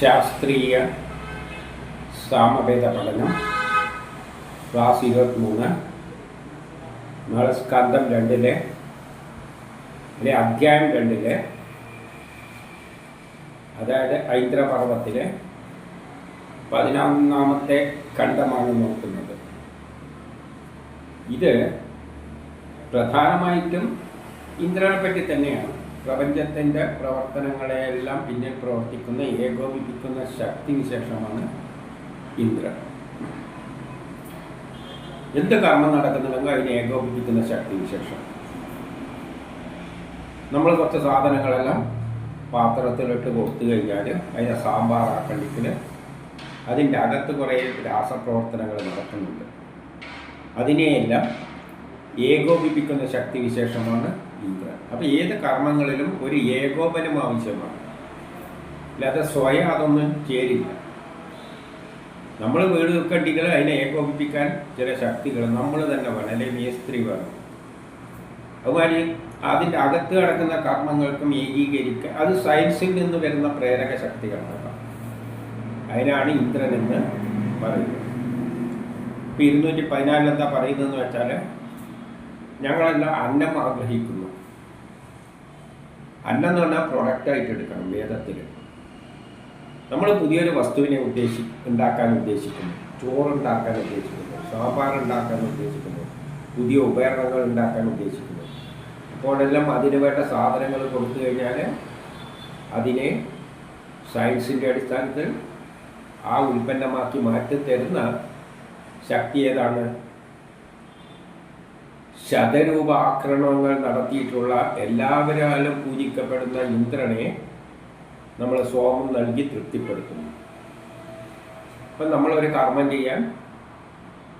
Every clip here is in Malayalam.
ശാസ്ത്രീയ സാമവേദ പഠനം ക്ലാസ് ഇരുപത്തിമൂന്ന് നാളെ സ്കന്ധം രണ്ടിലെ അല്ലെ അധ്യായം രണ്ടിലെ അതായത് ഐന്ദ്രപർവത്തിലെ പതിനൊന്നാമത്തെ ഖണ്ഡമാണ് നോക്കുന്നത്. ഇത് പ്രധാനമായിട്ടും ഇന്ദ്രനെ പറ്റി തന്നെയാണ്. പ്രപഞ്ചത്തിന്റെ പ്രവർത്തനങ്ങളെയെല്ലാം പിന്നിൽ പ്രവർത്തിക്കുന്ന ഏകോപിപ്പിക്കുന്ന ശക്തി വിശേഷമാണ് ഇന്ദ്രൻ. എന്ത് കർമ്മം നടക്കുന്നുണ്ടെങ്കിൽ അതിനെ ഏകോപിപ്പിക്കുന്ന ശക്തി വിശേഷം. നമ്മൾ കുറച്ച് സാധനങ്ങളെല്ലാം പാത്രത്തിലിട്ട് കൊടുത്തു കഴിഞ്ഞാൽ അതിനെ സാമ്പാറാക്കണ്ടെങ്കിൽ അതിന്റെ അകത്ത് കുറേ രാസപ്രവർത്തനങ്ങൾ നടക്കുന്നുണ്ട്. അതിനെയെല്ലാം ഏകോപിപ്പിക്കുന്ന ശക്തി വിശേഷമാണ് ഇന്ദ്രൻ. അപ്പോൾ ഏത് കർമ്മങ്ങളിലും ഒരു ഏകോപനം ആവശ്യമാണ്. അല്ലാതെ സ്വയം അതൊന്നും ചേരില്ല. നമ്മൾ വീട് വെക്കണ്ടെങ്കിൽ അതിനെ ഏകോപിപ്പിക്കാൻ ചില ശക്തികൾ നമ്മൾ തന്നെ വേണം അല്ലെങ്കിൽ മേസ്ത്രി വേണം. അതുമാതിരി അതിന്റെ അകത്ത് കിടക്കുന്ന കർമ്മങ്ങൾക്കും ഏകീകരിക്കുക അത് സയൻസിൽ നിന്ന് വരുന്ന പ്രേരക ശക്തികളാണ് അതിനാണ് ഇന്ദ്രൻ എന്ന് പറയുന്നത്. ഇപ്പം ഇരുന്നൂറ്റി പതിനാലിൽ എന്താ പറയുന്നതെന്ന് വെച്ചാൽ ഞങ്ങളെല്ലാം അന്നം ആഗ്രഹിക്കുന്നു. അന്നം എന്ന് പറഞ്ഞാൽ പ്രൊഡക്റ്റായിട്ട് എടുക്കണം വേദത്തിൽ നമ്മൾ പുതിയൊരു വസ്തുവിനെ ഉദ്ദേശി ഉണ്ടാക്കാൻ ഉദ്ദേശിക്കുന്നു. ചോറുണ്ടാക്കാൻ ഉദ്ദേശിക്കുന്നു. സാമ്പാർ ഉണ്ടാക്കാൻ ഉദ്ദേശിക്കുന്നു. പുതിയ ഉപകരണങ്ങൾ ഉണ്ടാക്കാൻ ഉദ്ദേശിക്കുന്നു. അപ്പോഴെല്ലാം അതിന് വേണ്ട സാധനങ്ങൾ കൊടുത്തു കഴിഞ്ഞാൽ അതിനെ സയൻസിന്റെ അടിസ്ഥാനത്തിൽ ആ ഉൽപ്പന്നമാക്കി മാറ്റി തരുന്ന ശക്തി ഏതാണ്? ശതരൂപ ആക്രമണങ്ങൾ നടത്തിയിട്ടുള്ള എല്ലാവരാലും പൂജിക്കപ്പെടുന്ന ഇന്ദ്രനെ നമ്മൾ സോമം നൽകി തൃപ്തിപ്പെടുത്തുന്നു. അപ്പം നമ്മളൊരു കർമ്മം ചെയ്യാൻ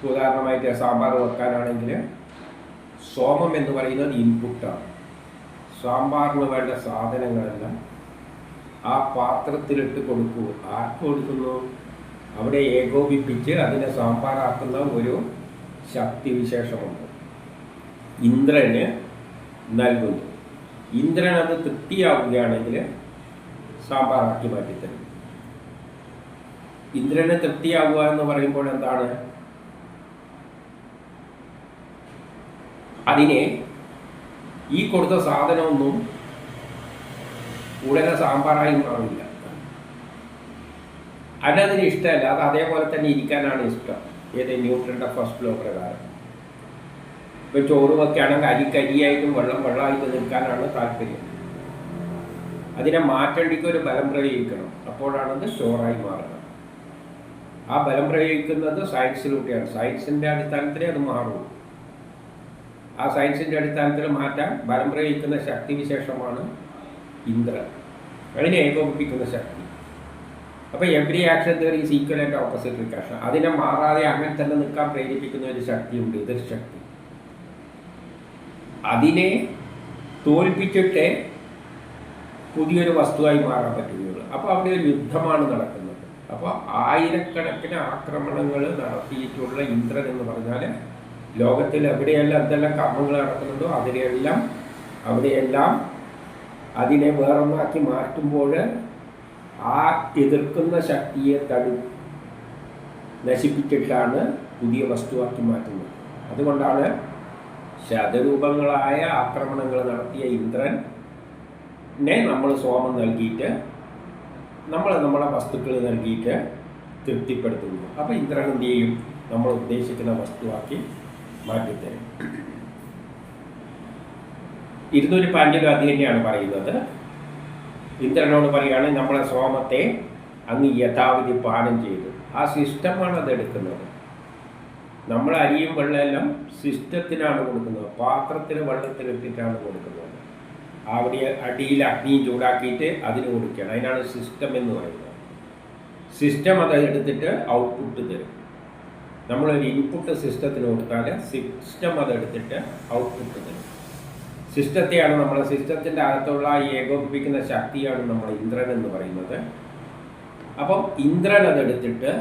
ഉദാഹരണമായിട്ട് സാമ്പാർ വെക്കാനാണെങ്കിൽ സോമം എന്ന് പറയുന്നത് ഇൻപുട്ടാണ് സാമ്പാറിന് വേണ്ട സാധനങ്ങളെല്ലാം ആ പാത്രത്തിലിട്ട് കൊടുക്കൂ. ആർക്ക് കൊടുക്കുന്നു? അവിടെ ഏകോപിപ്പിച്ച് അതിനെ സാമ്പാറാക്കുന്ന ഒരു ശക്തി വിശേഷമുണ്ട് ഇന്ദ്രന് നൽകുന്നു. ഇന്ദ്രൻ അത് തൃപ്തിയാവുകയാണെങ്കിൽ സാമ്പാറാക്കി മാറ്റിത്തരും. ഇന്ദ്രന് തൃപ്തിയാവുക എന്ന് പറയുമ്പോൾ എന്താണ്? അതിനെ ഈ കൊടുത്ത സാധനമൊന്നും ഉടനെ സാമ്പാറായി മാറില്ല. അതിനതിന് ഇഷ്ടമല്ല. അത് അതേപോലെ തന്നെ ഇരിക്കാനാണ് ഇഷ്ടം. ഏത് ന്യൂട്രന്റെ ഫസ്റ്റ് ഫ്ലോ പ്രകാരം. ഇപ്പം ചോറ് വെക്കുകയാണെങ്കിൽ അരി കരിയായിട്ടും വെള്ളം വെള്ളമായിട്ട് നിൽക്കാനാണ് താല്പര്യം. അതിനെ മാറ്റേണ്ടിക്ക് ഒരു ബലം പ്രയോഗിക്കണം. അപ്പോഴാണത് സ്റ്റോറായി മാറുന്നത്. ആ ബലം പ്രയോഗിക്കുന്നത് സയൻസിലൂടെയാണ് സയൻസിന്റെ അടിസ്ഥാനത്തിലേ അത് മാറും ആ സയൻസിന്റെ അടിസ്ഥാനത്തിൽ മാറ്റാൻ ബലം പ്രയോഗിക്കുന്ന ശക്തി വിശേഷമാണ് ഇന്ദ്രൻ. അതിനെ ഏകോപിപ്പിക്കുന്ന ശക്തി. അപ്പോൾ every action there is equal and opposite reaction അതിനെ മാറാതെ അങ്ങനെ തന്നെ നിൽക്കാൻ പ്രേരിപ്പിക്കുന്ന ഒരു ശക്തിയുണ്ട് ഇതൊരു ശക്തി. അതിനെ തോൽപ്പിച്ചിട്ടേ പുതിയൊരു വസ്തുവായി മാറാൻ പറ്റുകയുള്ളൂ. അപ്പോൾ അവിടെ ഒരു യുദ്ധമാണ് നടക്കുന്നത്. അപ്പോൾ ആയിരക്കണക്കിന് ആക്രമണങ്ങൾ നടത്തിയിട്ടുള്ള ഇന്ദ്രൻ എന്ന് പറഞ്ഞാൽ ലോകത്തിൽ എവിടെയെല്ലാം എന്തെല്ലാം കർമ്മങ്ങൾ നടക്കുന്നുണ്ടോ അതിനെല്ലാം അവിടെയെല്ലാം അതിനെ വേറൊന്നാക്കി മാറ്റുമ്പോൾ ആ എതിർക്കുന്ന ശക്തിയെ തടു നശിപ്പിച്ചിട്ടാണ് പുതിയ വസ്തുവാക്കി മാറ്റുന്നത്. അതുകൊണ്ടാണ് ശതരൂപങ്ങളായ ആക്രമണങ്ങൾ നടത്തിയ ഇന്ദ്രനെ നമ്മൾ സോമം നൽകിയിട്ട് നമ്മൾ നമ്മളെ വസ്തുക്കൾ നൽകിയിട്ട് തൃപ്തിപ്പെടുത്തുന്നു. അപ്പോൾ ഇന്ദ്രൻ എന്ത് ചെയ്യും? നമ്മൾ ഉദ്ദേശിക്കുന്ന വസ്തുവാക്കി മാറ്റിത്തരും. ഇരുന്നൂറ്റി പതിനഞ്ചിലും അത് തന്നെയാണ് പറയുന്നത്. ഇന്ദ്രനോട് പറയുകയാണ് നമ്മളെ സോമത്തെ അങ്ങ് യഥാവിധി പാനം ചെയ്തു. ആ സിസ്റ്റമാണ് അത് എടുക്കുന്നത് നമ്മൾ അരിയും വെള്ളമെല്ലാം സിസ്റ്റത്തിനാണ് കൊടുക്കുന്നത്. പാത്രത്തിന് വെള്ളത്തിലെത്തിയിട്ടാണ് കൊടുക്കുന്നത്. അവിടെ അടിയിൽ അഗ്നിയും ചൂടാക്കിയിട്ട് അതിന് കൊടുക്കുകയാണ്. അതിനാണ് സിസ്റ്റം എന്ന് പറയുന്നത്. സിസ്റ്റം അത് എടുത്തിട്ട് ഔട്ട്പുട്ട് തരും. നമ്മളൊരു ഇൻപുട്ട് സിസ്റ്റത്തിന് കൊടുത്താൽ സിസ്റ്റം അതെടുത്തിട്ട് ഔട്ട്പുട്ട് തരും. സിസ്റ്റത്തെയാണ് നമ്മൾ സിസ്റ്റത്തിന്റെ അകത്തുള്ള ഈ ഏകോപിപ്പിക്കുന്ന ശക്തിയാണ് നമ്മൾ ഇന്ദ്രൻ എന്ന് പറയുന്നത്. അപ്പം ഇന്ദ്രൻ അതെടുത്തിട്ട്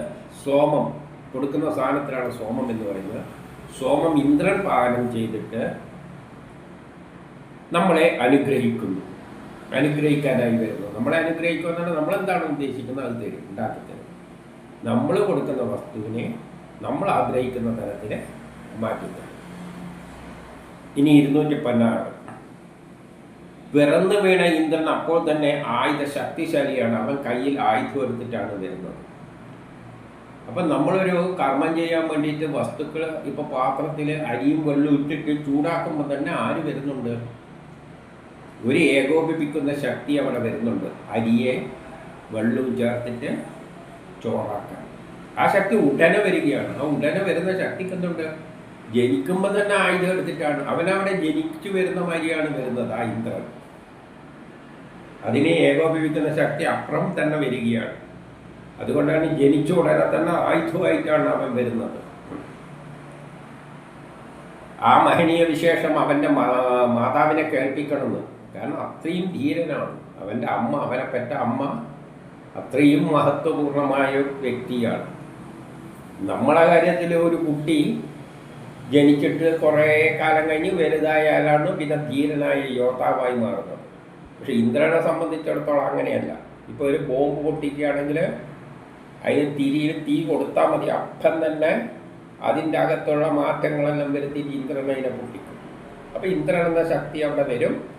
സോമം കൊടുക്കുന്ന സാധനത്തിലാണ് സോമം എന്ന് പറയുന്നത്. സോമം ഇന്ദ്രൻ പാനം ചെയ്തിട്ട് നമ്മളെ അനുഗ്രഹിക്കുന്നു. അനുഗ്രഹിക്കാനായി വരുന്നു. നമ്മളെ അനുഗ്രഹിക്കുക എന്നാണ് നമ്മളെന്താണ് ഉദ്ദേശിക്കുന്നത്? അത് തരും. ഉണ്ടാക്കി തരും. നമ്മൾ കൊടുക്കുന്ന വസ്തുവിനെ നമ്മൾ ആഗ്രഹിക്കുന്ന തരത്തിൽ മാറ്റി തരും. ഇനി ഇരുന്നൂറ്റി പതിനാറ്. പിറന്നു വീണ ഇന്ദ്രൻ അപ്പോൾ തന്നെ ആയുധ ശക്തിശാലിയാണ്. അവൻ കയ്യിൽ ആയുധം എടുത്തിട്ടാണ് വരുന്നത്. അപ്പം നമ്മളൊരു കർമ്മം ചെയ്യാൻ വേണ്ടിയിട്ട് വസ്തുക്കൾ ഇപ്പോൾ പാത്രത്തിൽ അരിയും വെള്ളവും ഇട്ടിട്ട് ചൂടാക്കുമ്പോൾ തന്നെ ആര് വരുന്നുണ്ട്? ഒരു ഏകോപിപ്പിക്കുന്ന ശക്തി അവിടെ വരുന്നുണ്ട്. അരിയെ വെള്ളവും ചേർത്തിട്ട് ചോറാക്കാൻ. ആ ശക്തി ഉടനെ വരികയാണ്. ആ ഉടനെ വരുന്ന ശക്തിക്ക് എന്തുണ്ട്? ജനിക്കുമ്പോൾ തന്നെ ആയുധം എടുത്തിട്ടാണ്. അവനവിടെ ജനിച്ചു വരുന്ന മാതിരിയാണ് വരുന്നത് ആ ഇന്ദ്രൻ. അതിനെ ഏകോപിപ്പിക്കുന്ന ശക്തി അപ്പുറം തന്നെ വരികയാണ്. അതുകൊണ്ടാണ് ജനിച്ച ഉടനെ തന്നെ ആയുധമായിട്ടാണ് അവൻ വരുന്നത്. ആ മഹനീയ വിശേഷം അവന്റെ മാതാവിനെ കേൾപ്പിക്കണമെന്ന്. കാരണം അത്രയും ധീരനാണ്. അവന്റെ അമ്മ അവനെ പെറ്റ അമ്മ അത്രയും മഹത്വപൂർണമായ വ്യക്തിയാണ്. നമ്മളെ കാര്യത്തിൽ ഒരു കുട്ടി ജനിച്ചിട്ട് കുറേ കാലം കഴിഞ്ഞ് വലുതായാലാണ് പിന്നെ ധീരനായ യോദ്ധാവായി മാറുന്നത്. പക്ഷെ ഇന്ദ്രനെ സംബന്ധിച്ചിടത്തോളം അങ്ങനെയല്ല. ഇപ്പോൾ ഒരു ബോംബ് പൊട്ടിക്കുകയാണെങ്കിൽ അതിന് തിരിയിൽ തീ കൊടുത്താൽ മതി. അപ്പം തന്നെ അതിന്റെ അകത്തുള്ള മാറ്റങ്ങളെല്ലാം വരുത്തിയിട്ട് ഇന്ദ്രൻ അതിനെ പൊട്ടിക്കും. അപ്പം ഇന്ദ്രൻ എന്ന ശക്തി അവിടെ വരും.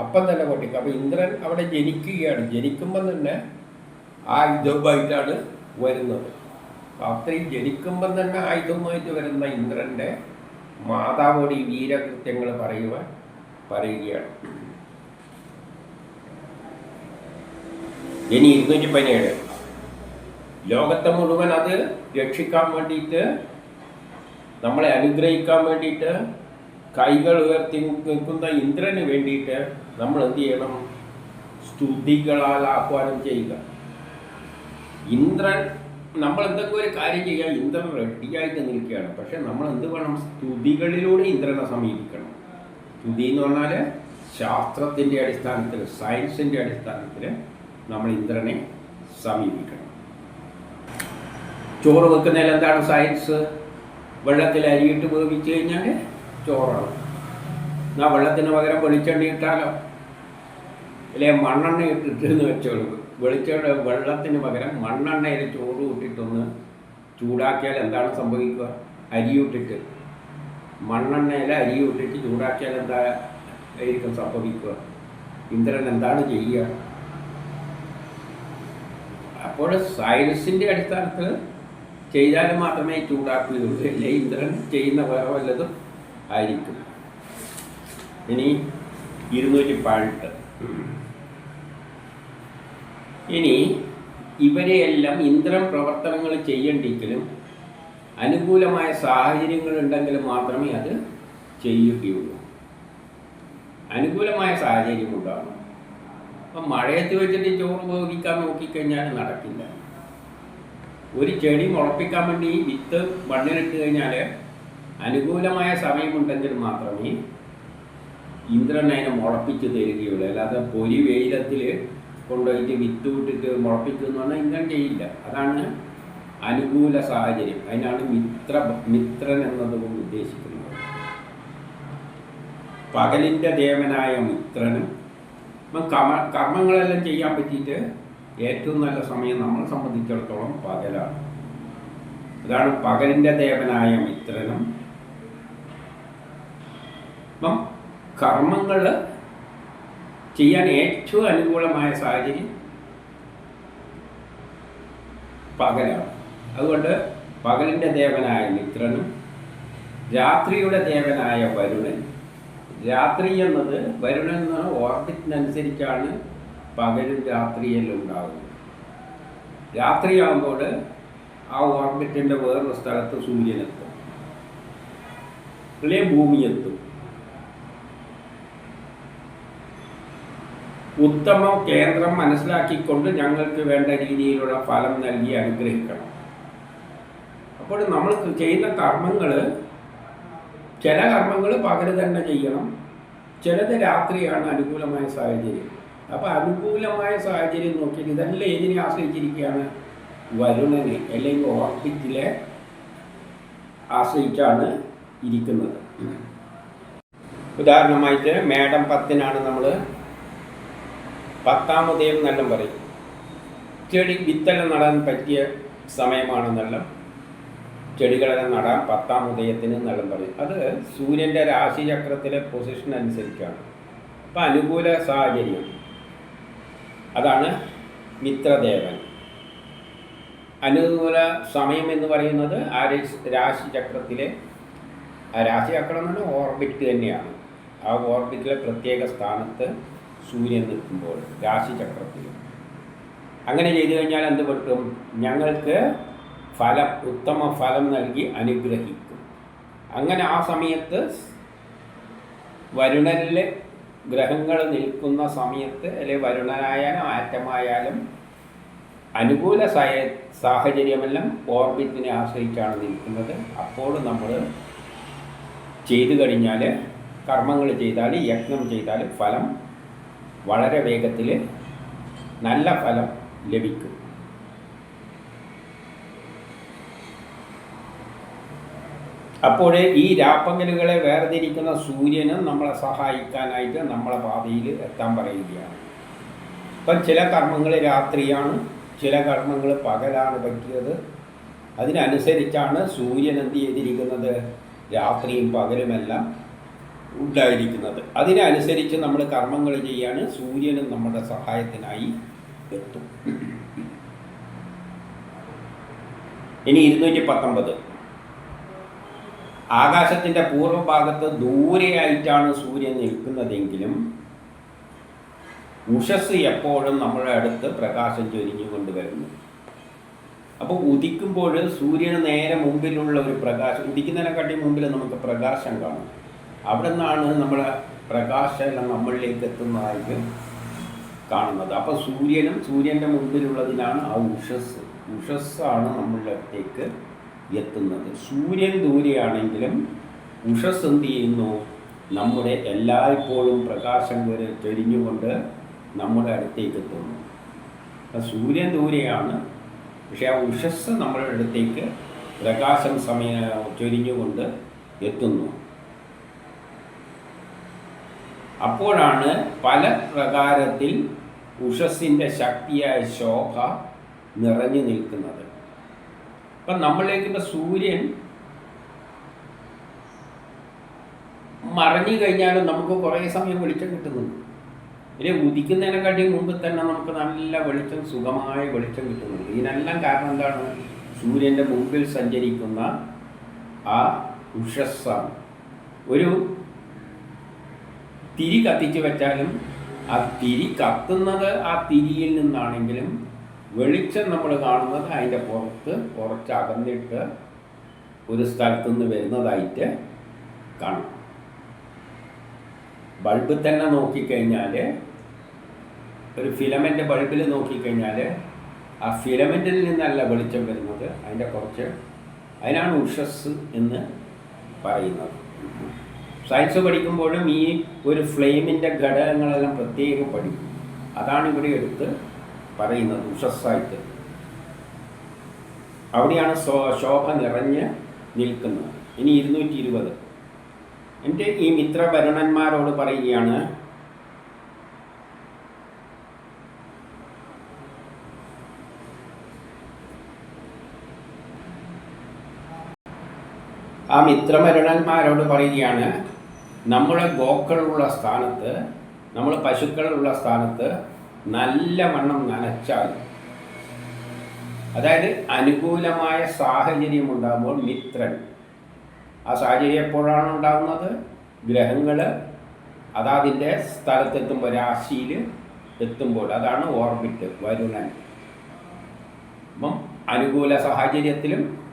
അപ്പം തന്നെ പൊട്ടിക്കും. അപ്പം ഇന്ദ്രൻ അവിടെ ജനിക്കുകയാണ്. ജനിക്കുമ്പം തന്നെ ആയുധമായിട്ടാണ് വരുന്നത്. അപ്പോൾ അത്രയും ജനിക്കുമ്പം തന്നെ ആയുധമായിട്ട് വരുന്ന ഇന്ദ്രന്റെ മാതാവോടി വീരകൃത്യങ്ങൾ പറയുവാൻ പറയുകയാണ്. ഇനി ഇരുന്നൂറ്റി പതിനേഴ് ലോകത്തെ മുഴുവൻ അത് രക്ഷിക്കാൻ വേണ്ടിയിട്ട് നമ്മളെ അനുഗ്രഹിക്കാൻ വേണ്ടിയിട്ട് കൈകൾ ഉയർത്തി നിൽക്കുന്ന ഇന്ദ്രന് വേണ്ടിയിട്ട് നമ്മൾ എന്ത് ചെയ്യണം? സ്തുതികളാൽ ആഹ്വാനം ചെയ്യുക. ഇന്ദ്രൻ നമ്മൾ എന്തൊക്കെ ഒരു കാര്യം ചെയ്യാൻ ഇന്ദ്രൻ റെഡിയായിട്ട് നിൽക്കുകയാണ്. പക്ഷെ നമ്മൾ എന്ത് വേണം? സ്തുതികളിലൂടെ ഇന്ദ്രനെ സമീപിക്കണം. സ്തുതി എന്ന് പറഞ്ഞാൽ ശാസ്ത്രത്തിന്റെ അടിസ്ഥാനത്തിൽ സയൻസിന്റെ അടിസ്ഥാനത്തിൽ നമ്മൾ ഇന്ദ്രനെ സമീപിക്കണം. ചോറ് വെക്കുന്നതിൽ എന്താണ് സയൻസ് വെള്ളത്തിൽ അരിയിട്ട് വേവിച്ച് കഴിഞ്ഞാൽ ചോറാണ്. എന്നാൽ വെള്ളത്തിന് പകരം വെളിച്ചെണ്ണ ഇട്ടാലോ? അല്ലെ മണ്ണെണ്ണ ഇട്ടിട്ടെന്ന് വെച്ചോളൂ. വെളിച്ചെണ്ണ വെള്ളത്തിന് പകരം മണ്ണെണ്ണയിൽ ചോറ് ഇട്ടിട്ടൊന്ന് ചൂടാക്കിയാൽ എന്താണ് സംഭവിക്കുക? അരിയിട്ടിട്ട്. മണ്ണെണ്ണയിൽ അരിയിട്ടിട്ട് ചൂടാക്കിയാൽ എന്താ ആയിരിക്കും സംഭവിക്കുക? ഇന്ദ്രൻ എന്താണ് ചെയ്യുക? അപ്പോൾ സയൻസിന്റെ അടിസ്ഥാനത്തിൽ ചെയ്താൽ മാത്രമേ ചൂടാക്കുകയുള്ളൂ. അല്ലെ? ഇന്ദ്രൻ ചെയ്യുന്ന വേറെ വല്ലതും ആയിരിക്കും. ഇനി ഇരുന്നൂറ്റി പതിനെട്ട്. ഇനി ഇവരെയെല്ലാം ഇന്ദ്രൻ പ്രവർത്തനങ്ങൾ ചെയ്യേണ്ടെങ്കിലും അനുകൂലമായ സാഹചര്യങ്ങൾ ഉണ്ടെങ്കിൽ മാത്രമേ അത് ചെയ്യുകയുള്ളൂ. അനുകൂലമായ സാഹചര്യം ഉണ്ടാകണം അപ്പം മഴയത്ത് വെച്ചിട്ട് ചോറ് ഉപയോഗിക്കാൻ നോക്കിക്കഴിഞ്ഞാൽ നടക്കില്ല. ഒരു ചെടി മുളപ്പിക്കാൻ വേണ്ടി വിത്ത് മണ്ണിലിട്ട് കഴിഞ്ഞാൽ അനുകൂലമായ സമയമുണ്ടെങ്കിൽ മാത്രമേ ഇന്ദ്രൻ അതിനെ മുളപ്പിച്ച് തരികയുള്ളൂ. അല്ലാതെ പൊരി വെയിലത്തിൽ കൊണ്ടുപോയിട്ട് വിത്ത് വിട്ടിട്ട് മുളപ്പിക്കുമെന്ന് പറഞ്ഞാൽ ഇന്ദ്രൻ ചെയ്യില്ല. അതാണ് അനുകൂല സാഹചര്യം. അതിനാണ് മിത്ര മിത്രൻ എന്നതുകൊണ്ട് ഉദ്ദേശിക്കുന്നത്. പകലിന്റെ ദേവനായ മിത്രനും കർമ്മങ്ങളെല്ലാം ചെയ്യാൻ പറ്റിയിട്ട് ഏറ്റവും നല്ല സമയം നമ്മളെ സംബന്ധിച്ചിടത്തോളം പകലാണ്. അതാണ് പകലിന്റെ ദേവനായ മിത്രനും. അപ്പം കർമ്മങ്ങൾ ചെയ്യാൻ ഏറ്റവും അനുകൂലമായ സാഹചര്യം പകലാണ്. അതുകൊണ്ട് പകലിന്റെ ദേവനായ മിത്രനും രാത്രിയുടെ ദേവനായ വരുണൻ. രാത്രി എന്നത് വരുണൻ എന്ന ഓർബിറ്റിനനുസരിച്ചാണ് പകലും രാത്രിയെല്ലാം ഉണ്ടാകുന്നത് രാത്രിയാകുമ്പോൾ ആ ഓർബിറ്റിന്റെ വേറൊരു സ്ഥലത്ത് സൂര്യനെത്തും അല്ലെ ഭൂമിയെത്തും ഉത്തമ കേന്ദ്രം മനസ്സിലാക്കിക്കൊണ്ട് ഞങ്ങൾക്ക് വേണ്ട രീതിയിലുള്ള ഫലം നൽകി അനുഗ്രഹിക്കണം. അപ്പോൾ നമ്മൾ ചെയ്യുന്ന കർമ്മങ്ങൾ ചില കർമ്മങ്ങൾ പകൽ തന്നെ ചെയ്യണം. ചിലത് രാത്രിയാണ് അനുകൂലമായ സാഹചര്യം. അപ്പോൾ അനുകൂലമായ സാഹചര്യം നോക്കിയിട്ട് ഇതെല്ലാം ഏതിനെ ആശ്രയിച്ചിരിക്കുകയാണ്? വരുണനെ അല്ലെങ്കിൽ ഓർബിറ്റിലെ ആശ്രയിച്ചാണ് ഇരിക്കുന്നത്. ഉദാഹരണമായിട്ട് മേടം പത്തിനാണ് നമ്മൾ പത്താമതേം എന്നെല്ലാം പറയും. ചെടി വിത്തെല്ലാം നടാൻ പറ്റിയ സമയമാണെന്നെല്ലാം ചെടികളെല്ലാം നടാൻ പത്താം ഉദയത്തിന് എന്നെല്ലാം പറയും. അത് സൂര്യന്റെ രാശിചക്രത്തിലെ പൊസിഷൻ അനുസരിച്ചാണ്. അപ്പം അനുകൂല സാഹചര്യം. അതാണ് മിത്രദേവൻ. അനുകൂല സമയം എന്ന് പറയുന്നത് ആ രാശിചക്രത്തിലെ ആ രാശിചക്രം എന്ന് പറഞ്ഞാൽ ഓർബിറ്റ് തന്നെയാണ്. ആ ഓർബിറ്റിലെ പ്രത്യേക സ്ഥാനത്ത് സൂര്യൻ നിൽക്കുമ്പോൾ രാശിചക്രത്തിൽ അങ്ങനെ ചെയ്തു കഴിഞ്ഞാൽ എന്ത് പറ്റും? ഞങ്ങൾക്ക് ഫലം ഉത്തമ ഫലം നൽകി അനുഗ്രഹിക്കും. അങ്ങനെ ആ സമയത്ത് വരുണനിലെ ഗ്രഹങ്ങൾ നിൽക്കുന്ന സമയത്ത് അല്ലെ വരുണനായാലും ആറ്റമായാലും അനുകൂല സാഹചര്യമെല്ലാം ഓർബിറ്റിനെ ആശ്രയിച്ചാണ് നിൽക്കുന്നത്. അപ്പോൾ നമ്മൾ ചെയ്തു കഴിഞ്ഞാൽ കർമ്മങ്ങൾ ചെയ്താൽ യജ്ഞം ചെയ്താൽ ഫലം വളരെ വേഗത്തിൽ നല്ല ഫലം ലഭിക്കും. അപ്പോൾ ഈ രാപ്പകലുകളെ വേർതിരിക്കുന്ന സൂര്യനും നമ്മളെ സഹായിക്കാനായിട്ട് നമ്മളെ പാതയിൽ എത്താൻ പറയുകയാണ്. ഇപ്പം ചില കർമ്മങ്ങൾ രാത്രിയാണ് ചില കർമ്മങ്ങൾ പകലാണ് പറ്റിയത്. അതിനനുസരിച്ചാണ് സൂര്യൻ എന്ത് ചെയ്തിരിക്കുന്നത്? രാത്രിയും പകലുമെല്ലാം ഉണ്ടായിരിക്കുന്നത്. അതിനനുസരിച്ച് നമ്മൾ കർമ്മങ്ങൾ ചെയ്യാണ് സൂര്യനും നമ്മുടെ സഹായത്തിനായി എത്തും. ഇനി ഇരുന്നൂറ്റി പത്തൊമ്പത് ആകാശത്തിന്റെ പൂർവഭാഗത്ത് ദൂരെയായിട്ടാണ് സൂര്യൻ നിൽക്കുന്നതെങ്കിലും ഉഷസ് എപ്പോഴും നമ്മുടെ അടുത്ത് പ്രകാശം ചൊരിഞ്ഞു കൊണ്ടുവരുന്നു അപ്പോൾ ഉദിക്കുമ്പോൾ സൂര്യന് നേരെ മുമ്പിലുള്ള ഒരു പ്രകാശം ഉദിക്കുന്നതിനെക്കാട്ടി മുമ്പിൽ നമുക്ക് പ്രകാശം കാണും. അവിടെ നിന്നാണ് നമ്മളെ പ്രകാശം നമ്മളിലേക്ക് എത്തുന്നതായിട്ട് കാണുന്നത്. അപ്പോൾ സൂര്യനും സൂര്യന്റെ മുമ്പിലുള്ളതിനാണ് ആ ഉഷസ്. ഉഷസ്സാണ് നമ്മളുടെ അടുത്തേക്ക് എത്തുന്നത്. സൂര്യൻ ദൂരെയാണെങ്കിലും ഉഷസ് എന്ത് ചെയ്യുന്നു? നമ്മുടെ എല്ലായ്പ്പോഴും പ്രകാശം വരെ തെളിഞ്ഞുകൊണ്ട് നമ്മുടെ അടുത്തേക്ക് എത്തുന്നു. സൂര്യൻ ദൂരെയാണ്. പക്ഷേ ആ ഉഷസ് നമ്മുടെ അടുത്തേക്ക് പ്രകാശം സമയ ചൊരിഞ്ഞുകൊണ്ട് എത്തുന്നു. അപ്പോഴാണ് പല പ്രകാരത്തിൽ ഉഷസ്സിന്റെ ശക്തിയായ ശോഭ നിറഞ്ഞു നിൽക്കുന്നത്. അപ്പം നമ്മളിലേക്ക് സൂര്യൻ മറഞ്ഞു കഴിഞ്ഞാലും നമുക്ക് കുറേ സമയം വെളിച്ചം കിട്ടുന്നുണ്ട്. ഇനി ഉദിക്കുന്നതിനെക്കാട്ടി മുമ്പ് തന്നെ നമുക്ക് നല്ല വെളിച്ചം സുഖമായ വെളിച്ചം കിട്ടുന്നുണ്ട്. ഇതിനെല്ലാം കാരണം എന്താണ്? സൂര്യന്റെ മുമ്പിൽ സഞ്ചരിക്കുന്ന ആ ഉഷസ്സാണ്. ഒരു തിരി കത്തിച്ചു വെച്ചാലും ആ തിരി കത്തുന്നത് ആ തിരിയിൽ നിന്നാണെങ്കിലും വെളിച്ചം നമ്മൾ കാണുന്നത് അതിന്റെ പുറത്ത് കുറച്ച് അകന്നിട്ട് ഒരു സ്ഥലത്തു നിന്ന് വരുന്നതായിട്ട് കാണും. ബൾബ് തന്നെ നോക്കിക്കഴിഞ്ഞാൽ ഒരു ഫിലമെന്റ് ബൾബിൽ നോക്കിക്കഴിഞ്ഞാൽ ആ ഫിലമെന്റിൽ നിന്നല്ല വെളിച്ചം വരുന്നത് അതിന്റെ കുറച്ച് അതിനാണ് ഉഷസ് എന്ന് പറയുന്നത്. സയൻസ് പഠിക്കുമ്പോഴും ഈ ഒരു ഫ്ലെയിമിന്റെ ഘടകങ്ങളെല്ലാം പ്രത്യേകം പഠിക്കും. അതാണ് ഇവിടെ എടുത്ത് പറയുന്നത് ഉഷസ്സായിട്ട് അവിടെയാണ് ശോഭ നിറഞ്ഞ് നിൽക്കുന്നത്. ഇനി ഇരുന്നൂറ്റി ഇരുപത് എന്റെ ഈ മിത്രഭരണന്മാരോട് പറയുകയാണ് ആ മിത്രമരണന്മാരോട് പറയുകയാണ് നമ്മുടെ ഗോക്കളുള്ള സ്ഥാനത്ത് നമ്മൾ പശുക്കളുള്ള സ്ഥാനത്ത് നല്ലവണ്ണം നനച്ചാൽ അതായത് അനുകൂലമായ സാഹചര്യം ഉണ്ടാകുമ്പോൾ മിത്രൻ. ആ സാഹചര്യം എപ്പോഴാണ് ഉണ്ടാകുന്നത്? ഗ്രഹങ്ങൾ അതാതിന്റെ സ്ഥലത്തെത്തുമ്പോൾ രാശിയിൽ എത്തുമ്പോൾ. അതാണ് ഓർബിറ്റ് വരുണൻ. അപ്പം അനുകൂല സാഹചര്യത്തിലും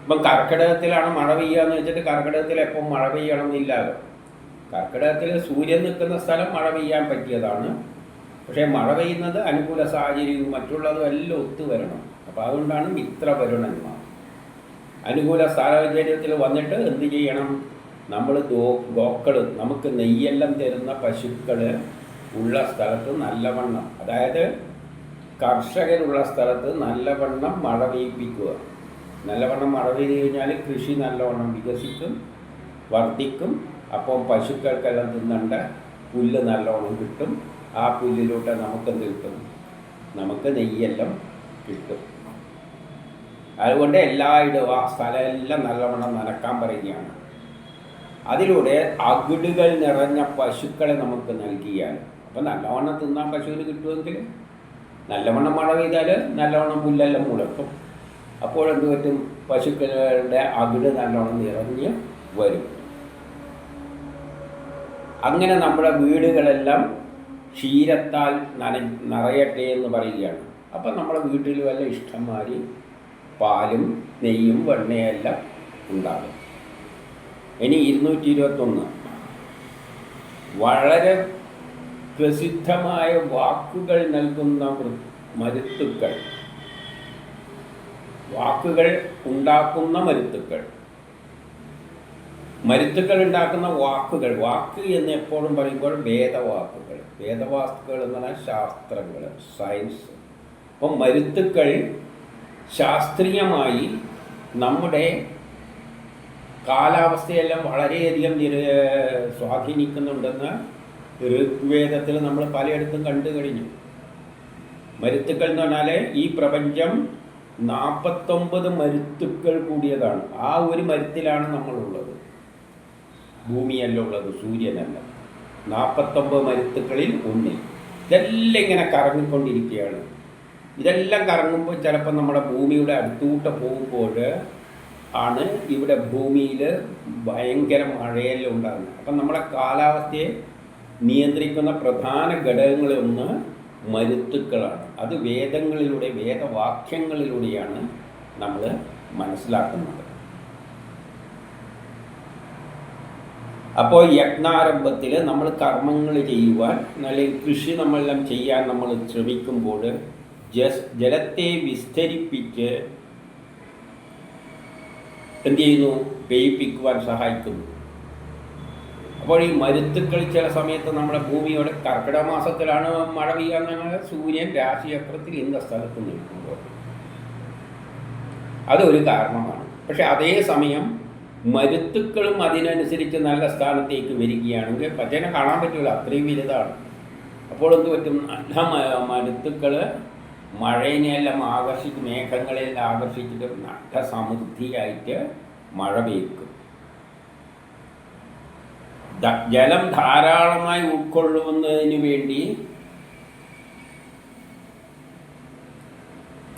ഇപ്പം കർക്കിടകത്തിലാണ് മഴ പെയ്യുക എന്ന് വെച്ചിട്ട് കർക്കിടകത്തിൽ എപ്പം മഴ പെയ്യണം എന്നില്ലല്ലോ കർക്കിടകത്തിൽ സൂര്യൻ നിൽക്കുന്ന സ്ഥലം മഴ പെയ്യാൻ പറ്റിയതാണ്. പക്ഷേ മഴ പെയ്യുന്നത് അനുകൂല സാഹചര്യവും മറ്റുള്ളതും എല്ലാം ഒത്തുവരണം അപ്പോൾ അതുകൊണ്ടാണ് മിത്ര വരുണന്മാർ. അനുകൂല സാഹചര്യത്തിൽ വന്നിട്ട് എന്ത് ചെയ്യണം? നമ്മൾ ഗോ ഗോക്കൾ നമുക്ക് നെയ്യെല്ലാം തരുന്ന പശുക്കൾ ഉള്ള സ്ഥലത്ത് നല്ലവണ്ണം അതായത് കർഷകരുള്ള സ്ഥലത്ത് നല്ലവണ്ണം മഴ പെയ്യിപ്പിക്കുക. നല്ലവണ്ണം മഴ പെയ്ത് കഴിഞ്ഞാൽ കൃഷി നല്ലവണ്ണം വികസിക്കും വർദ്ധിക്കും. അപ്പം പശുക്കൾക്കെല്ലാം തിന്നണ്ട പുല്ല് നല്ലവണ്ണം കിട്ടും. ആ പുല്ലിലൂടെ നമുക്ക് എന്ത് കിട്ടും? നമുക്ക് നെയ്യെല്ലാം കിട്ടും. അതുകൊണ്ട് എല്ലായിടവും ആ സ്ഥലമെല്ലാം നല്ലവണ്ണം നനക്കാൻ പറയുകയാണ്. അതിലൂടെ അകിടുകൾ നിറഞ്ഞ പശുക്കളെ നമുക്ക് നൽകിയാൽ അപ്പം നല്ലവണ്ണം തിന്നാൻ പശുവിന് കിട്ടുമെങ്കിൽ നല്ലവണ്ണം മഴ പെയ്താൽ നല്ലവണ്ണം പുല്ലെല്ലാം മുളക്കും. അപ്പോഴെന്ത് പറ്റും? പശുക്കളുടെ അകിട് നല്ലവണ്ണം നിറഞ്ഞ് വരും. അങ്ങനെ നമ്മുടെ വീടുകളെല്ലാം ക്ഷീരത്താൽ നന നിറയട്ടെ എന്ന് പറയുകയാണ്. അപ്പം നമ്മുടെ വീട്ടിൽ വല്ല ഇഷ്ടംമാതിരി പാലും നെയ്യും വെണ്ണയെല്ലാം ഉണ്ടാകും. ഇനി ഇരുന്നൂറ്റി ഇരുപത്തൊന്ന് വളരെ പ്രസിദ്ധമായ വാക്കുകൾ നൽകുന്ന മരുത്തുക്കൾ. വാക്കുകൾ ഉണ്ടാക്കുന്ന മരുത്തുക്കൾ. മരുത്തുക്കൾ ഉണ്ടാക്കുന്ന വാക്കുകൾ വാക്ക് എന്ന് എപ്പോഴും പറയുമ്പോൾ വേദവാക്കുകൾ. വേദവാക്കുകൾ എന്ന് പറഞ്ഞാൽ ശാസ്ത്രങ്ങൾ സയൻസ് അപ്പം മരുത്തുക്കൾ ശാസ്ത്രീയമായി നമ്മുടെ കാലാവസ്ഥയെല്ലാം വളരെയധികം സ്വാധീനിക്കുന്നുണ്ടെന്ന് ഋഗ്വേദത്തിൽ നമ്മൾ പലയിടത്തും കണ്ടു കഴിഞ്ഞു. മരുത്തുക്കൾ എന്ന് പറഞ്ഞാൽ ഈ പ്രപഞ്ചം നാൽപ്പത്തൊമ്പത് മരുത്തുക്കൾ കൂടിയതാണ്. ആ ഒരു മരുത്തിലാണ് നമ്മളുള്ളത്. ഭൂമിയല്ല ഉള്ളത്? സൂര്യനല്ല. നാൽപ്പത്തൊമ്പത് മരുത്തുക്കളിൽ ഒന്നിൽ ഇതെല്ലാം ഇങ്ങനെ കറങ്ങിക്കൊണ്ടിരിക്കുകയാണ്. ഇതെല്ലാം കറങ്ങുമ്പോൾ ചിലപ്പോൾ നമ്മുടെ ഭൂമിയുടെ അടുത്തൂട്ട പോകുമ്പോൾ ആണ് ഇവിടെ ഭൂമിയിൽ ഭയങ്കര മഴയെല്ലാം ഉണ്ടാകുന്നത്. അപ്പം നമ്മുടെ കാലാവസ്ഥയെ നിയന്ത്രിക്കുന്ന പ്രധാന ഘടകങ്ങളൊന്ന് മരുത്തുക്കളാണ്. അത് വേദങ്ങളിലൂടെ വേദവാക്യങ്ങളിലൂടെയാണ് നമ്മൾ മനസ്സിലാക്കുന്നത്. അപ്പോൾ യജ്ഞാരംഭത്തിൽ നമ്മൾ കർമ്മങ്ങൾ ചെയ്യുവാൻ അല്ലെങ്കിൽ കൃഷി നമ്മളെല്ലാം ചെയ്യാൻ നമ്മൾ ശ്രമിക്കുമ്പോൾ ജസ് ജലത്തെ വിസ്തരിപ്പിച്ച് എന്ത് ചെയ്യുന്നു? പെയ്യിപ്പിക്കുവാൻ സഹായിക്കുന്നു. അപ്പോൾ ഈ മരുത്തുക്കൾ ചില സമയത്ത് നമ്മുടെ ഭൂമിയോട് കർക്കിടക മാസത്തിലാണ് മഴ ഞങ്ങൾ സൂര്യൻ രാശിചക്രത്തിൽ ഇന്ന സ്ഥലത്ത് നിൽക്കുമ്പോൾ. അതൊരു കാരണമാണ്. പക്ഷെ അതേ സമയം മരുത്തുക്കളും അതിനനുസരിച്ച് നല്ല സ്ഥാനത്തേക്ക് വരികയാണെങ്കിൽ പച്ചനെ കാണാൻ പറ്റില്ല അത്രയും വലുതാണ്. അപ്പോൾ എന്ത് പറ്റും? നല്ല മരുത്തുക്കൾ മഴയെല്ലാം ആകർഷിച്ച് മേഘങ്ങളെല്ലാം ആകർഷിച്ചിട്ട് നല്ല സമൃദ്ധിയായിട്ട് മഴ പെയ്ക്കും. ജലം ധാരാളമായി ഉൾക്കൊള്ളുന്നതിന് വേണ്ടി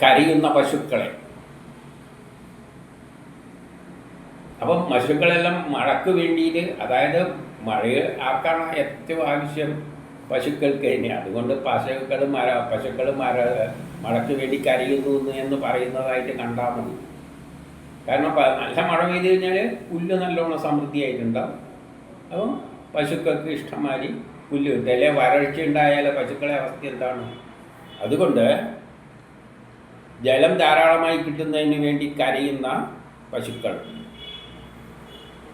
കരയുന്ന പശുക്കളെ അപ്പം പശുക്കളെല്ലാം മഴക്ക് വേണ്ടിയിട്ട് അതായത് മഴ ആർക്കാണ് ഏറ്റവും ആവശ്യം പശുക്കൾക്ക് തന്നെ അതുകൊണ്ട് പശുക്കൾ മര പശുക്കൾ മര മഴയ്ക്ക് വേണ്ടി കരയുന്നു എന്ന് പറയുന്നതായിട്ട് കണ്ടാൽ മതി. കാരണം നല്ല മഴ പെയ്ത് കഴിഞ്ഞാൽ പുല്ല് നല്ലോണം സമൃദ്ധിയായിട്ടുണ്ടാവും. അപ്പം പശുക്കൾക്ക് ഇഷ്ടമാതിരി പുല്ല് കിട്ടും. അല്ലെ വരൾച്ച ഉണ്ടായാൽ പശുക്കളെ അവസ്ഥ എന്താണ്? അതുകൊണ്ട് ജലം ധാരാളമായി കിട്ടുന്നതിന് വേണ്ടി കരയുന്ന പശുക്കൾ.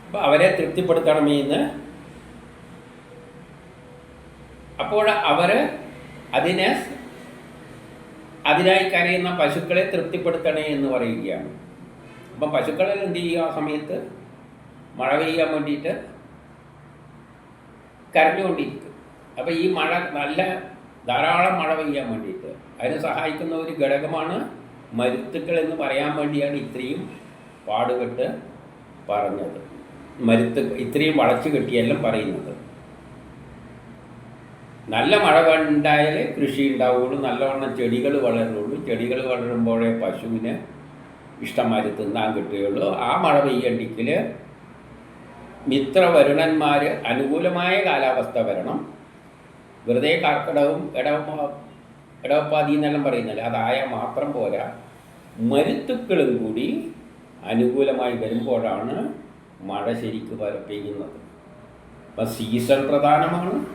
അപ്പോൾ അവരെ തൃപ്തിപ്പെടുത്തണമേ എന്ന്. അപ്പോൾ അവർ അതിനെ അതിനായി കരയുന്ന പശുക്കളെ തൃപ്തിപ്പെടുത്തണേ എന്ന് പറയുകയാണ്. അപ്പം പശുക്കളെ എന്ത് ചെയ്യുക ആ സമയത്ത്? മഴ പെയ്യാൻ വേണ്ടിയിട്ട് കരഞ്ഞുകൊണ്ടിരിക്കും. അപ്പോൾ ഈ മഴ നല്ല ധാരാളം മഴ പെയ്യാൻ വേണ്ടിയിട്ട്. അതിന് സഹായിക്കുന്ന ഒരു ഘടകമാണ് മരുത്തുക്കൾ എന്ന് പറയാൻ വേണ്ടിയാണ് ഇത്രയും പാടുപെട്ട് പറഞ്ഞത്. മരുത്ത് ഇത്രയും വളച്ചു കെട്ടിയെല്ലാം പറയുന്നത്. നല്ല മഴ ഉണ്ടായാലേ കൃഷി ഉണ്ടാവുകയുള്ളൂ നല്ലവണ്ണം ചെടികൾ വളരുള്ളൂ. ചെടികൾ വളരുമ്പോഴേ പശുവിന് ഇഷ്ടമായി തിന്നാൻ കിട്ടുകയുള്ളൂ. ആ മഴ പെയ്യണ്ടെങ്കിൽ മിത്രവരുണന്മാർ അനുകൂലമായ കാലാവസ്ഥ വരണം. വെറുതെ കർക്കിടവും ഇടവ ഇടവപ്പാതി എന്നെല്ലാം പറയുന്നില്ല. അതായ മാത്രം പോരാ. മരുത്തുക്കളും കൂടി അനുകൂലമായി വരുമ്പോഴാണ് മഴ ശരിക്ക് പരപ്പിക്കുന്നത്. അപ്പൊ സീസൺ പ്രധാനമാണ്.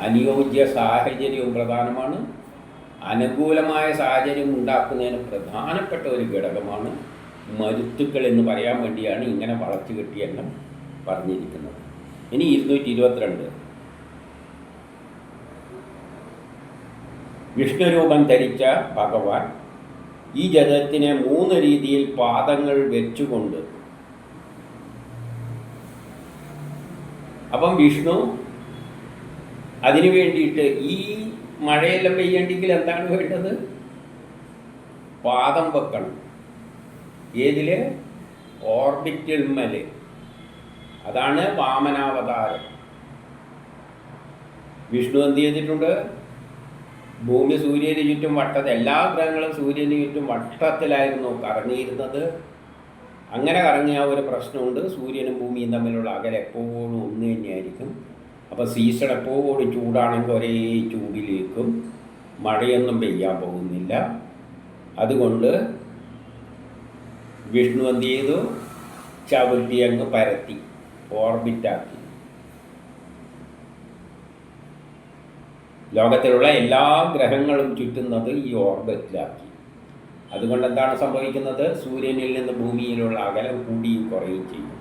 അനുയോജ്യ സാഹചര്യവും പ്രധാനമാണ്. അനുകൂലമായ സാഹചര്യം ഉണ്ടാക്കുന്നതിന് പ്രധാനപ്പെട്ട ഒരു ഘടകമാണ് മരുത്തുക്കൾ എന്ന് പറയാൻ വേണ്ടിയാണ് ഇങ്ങനെ വളച്ചു കെട്ടിയെല്ലാം പറഞ്ഞിരിക്കുന്നത്. ഇനി ഇരുന്നൂറ്റി ഇരുപത്തിരണ്ട് വിഷ്ണുരൂപം ധരിച്ച ഭഗവാൻ ഈ ജഗത്തിനെ മൂന്ന് രീതിയിൽ പാദങ്ങൾ വെച്ചുകൊണ്ട് അപ്പം വിഷ്ണു അതിനു വേണ്ടിയിട്ട് ഈ മഴയെല്ലാം പെയ്യണ്ടെങ്കിൽ എന്താണ് വേണ്ടത്? പാദം വെക്കണം. ഏതിൽ? ഓർബിറ്റൽ മൽ. അതാണ് വാമനാവതാരം. വിഷ്ണു എന്ത് ചെയ്തിട്ടുണ്ട്? ഭൂമി സൂര്യന് ചുറ്റും വട്ടത്തിൽ എല്ലാ ഗ്രഹങ്ങളും സൂര്യന് ചുറ്റും വട്ടത്തിലായിരുന്നു കറങ്ങിയിരുന്നത്. അങ്ങനെ കറങ്ങിയ ഒരു പ്രശ്നമുണ്ട്. സൂര്യനും ഭൂമിയും തമ്മിലുള്ള അകലെ എപ്പോഴും ഒന്ന് തന്നെയായിരിക്കും. അപ്പോൾ സീസൺ എപ്പോഴും ചൂടാണെങ്കിൽ ഒരേ ചൂടിലേക്കും മഴയൊന്നും പെയ്യാൻ പോകുന്നില്ല. അതുകൊണ്ട് വിഷ്ണു എന്ത് ചെയ്തു? ചവിട്ടി അങ്ങ് പരത്തി ഓർബിറ്റാക്കി. ലോകത്തിലുള്ള എല്ലാ ഗ്രഹങ്ങളും ചുറ്റുന്നത് ഈ ഓർബിറ്റിലാക്കി. അതുകൊണ്ട് എന്താണ് സംഭവിക്കുന്നത്? സൂര്യനിൽ നിന്ന് ഭൂമിയിലുള്ള അകലം കൂടിയും കുറയും ചെയ്യും.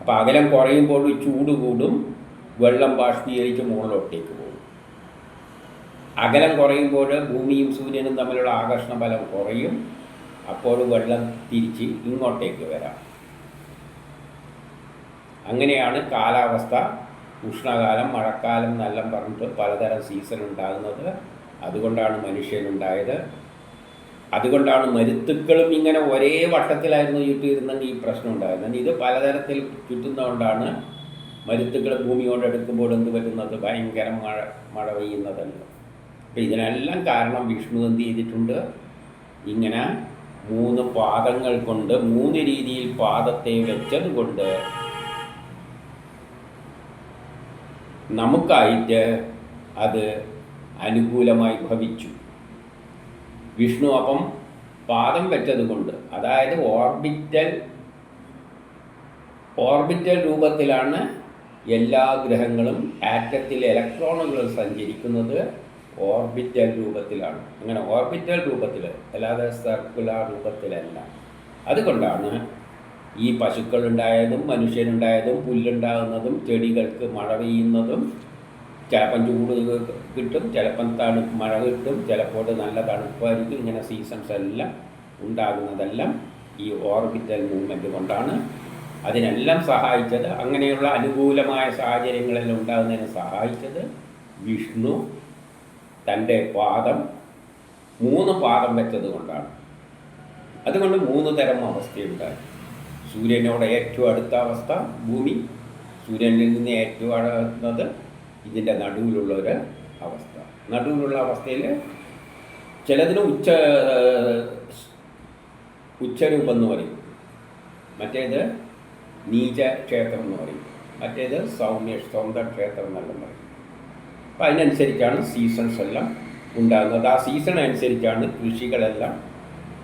അപ്പോൾ അകലം കുറയുമ്പോൾ ചൂട് കൂടും വെള്ളം ബാഷ്പീകരിച്ച് മുകളിലോട്ടേക്ക് പോകും. അകലം കുറയുമ്പോൾ ഭൂമിയും സൂര്യനും തമ്മിലുള്ള ആകർഷണ ബലം കുറയും അപ്പോൾ വെള്ളം തിരിച്ച് ഇങ്ങോട്ടേക്ക് വരാം. അങ്ങനെയാണ് കാലാവസ്ഥ. ഉഷ്ണകാലം മഴക്കാലം എന്നെല്ലാം പറഞ്ഞിട്ട് പലതരം സീസൺ ഉണ്ടാകുന്നത്. അതുകൊണ്ടാണ് മനുഷ്യനുണ്ടായത്. അതുകൊണ്ടാണ് മരുത്തുക്കളും ഇങ്ങനെ ഒരേ വട്ടത്തിലായിരുന്നു ചുറ്റിയിരുന്നെങ്കിൽ ഈ പ്രശ്നം ഉണ്ടായിരുന്നത് ഇത് പലതരത്തിൽ ചുറ്റുന്നതുകൊണ്ടാണ് മരുത്തുക്കൾ ഭൂമിയോട് എടുക്കുമ്പോൾ എന്ത് പറ്റുന്നത്? ഭയങ്കര മഴ മഴ പെയ്യുന്നതല്ല. അപ്പം ഇതിനെല്ലാം കാരണം വിഷ്ണു എന്ത് ചെയ്തിട്ടുണ്ട്? ഇങ്ങനെ മൂന്ന് പാദങ്ങൾ കൊണ്ട് മൂന്ന് രീതിയിൽ പാദത്തെ വെച്ചത് കൊണ്ട് നമുക്കായിട്ട് അത് അനുകൂലമായി ഭവിച്ചു. വിഷ്ണു അപ്പം പാദം വെച്ചതുകൊണ്ട് അതായത് ഓർബിറ്റൽ ഓർബിറ്റൽ രൂപത്തിലാണ് എല്ലാ ഗ്രഹങ്ങളും ആറ്റത്തിൽ ഇലക്ട്രോണുകൾ സഞ്ചരിക്കുന്നത് ഓർബിറ്റൽ രൂപത്തിലാണ്. അങ്ങനെ ഓർബിറ്റൽ രൂപത്തിൽ അല്ലാതെ സർക്കുലർ രൂപത്തിലല്ല. അതുകൊണ്ടാണ് ഈ പശുക്കളുണ്ടായതും മനുഷ്യനുണ്ടായതും പുല്ലുണ്ടാകുന്നതും ചെടികൾക്ക് മഴ പെയ്യുന്നതും ചിലപ്പം ചൂട് കിട്ടും ചിലപ്പം തണു മഴ കിട്ടും ചിലപ്പോൾ നല്ല തണുപ്പായിരിക്കും. ഇങ്ങനെ സീസൺസ് എല്ലാം ഉണ്ടാകുന്നതെല്ലാം ഈ ഓർബിറ്റൽ മൂവ്മെന്റ് കൊണ്ടാണ് അതിനെല്ലാം സഹായിച്ചത്. അങ്ങനെയുള്ള അനുകൂലമായ സാഹചര്യങ്ങളിൽ ഉണ്ടാകുന്നതിന് സഹായിച്ചത് വിഷ്ണു തന്റെ പാദം മൂന്ന് പാദം വെച്ചത് കൊണ്ടാണ്. അതുകൊണ്ട് മൂന്ന് തരം അവസ്ഥയുണ്ടായി. സൂര്യനോട് ഏറ്റവും അടുത്ത അവസ്ഥ ഭൂമി. സൂര്യനിൽ നിന്ന് ഏറ്റവും അടുക്കുന്നത് ഇതിന്റെ നടുവിലുള്ള ഒരു അവസ്ഥ. നടുവിലുള്ള അവസ്ഥയിൽ ചിലതിന് ഉച്ച ഉച്ചരൂപം എന്ന് പറയും. മറ്റേത് നീച ക്ഷേത്രം എന്ന് പറയും. മറ്റേത് സൗമ്യ സ്വന്തം ക്ഷേത്രം എന്നെല്ലാം പറയും. അപ്പം അതിനനുസരിച്ചാണ് സീസൺസ് എല്ലാം ഉണ്ടാകുന്നത്. ആ സീസൺ അനുസരിച്ചാണ് കൃഷികളെല്ലാം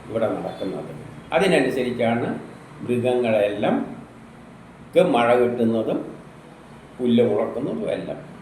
ഇവിടെ നടക്കുന്നത്. അതിനനുസരിച്ചാണ് മൃഗങ്ങളെല്ലാം മഴ കിട്ടുന്നതും പുല്ല് മുളക്കുന്നതും എല്ലാം.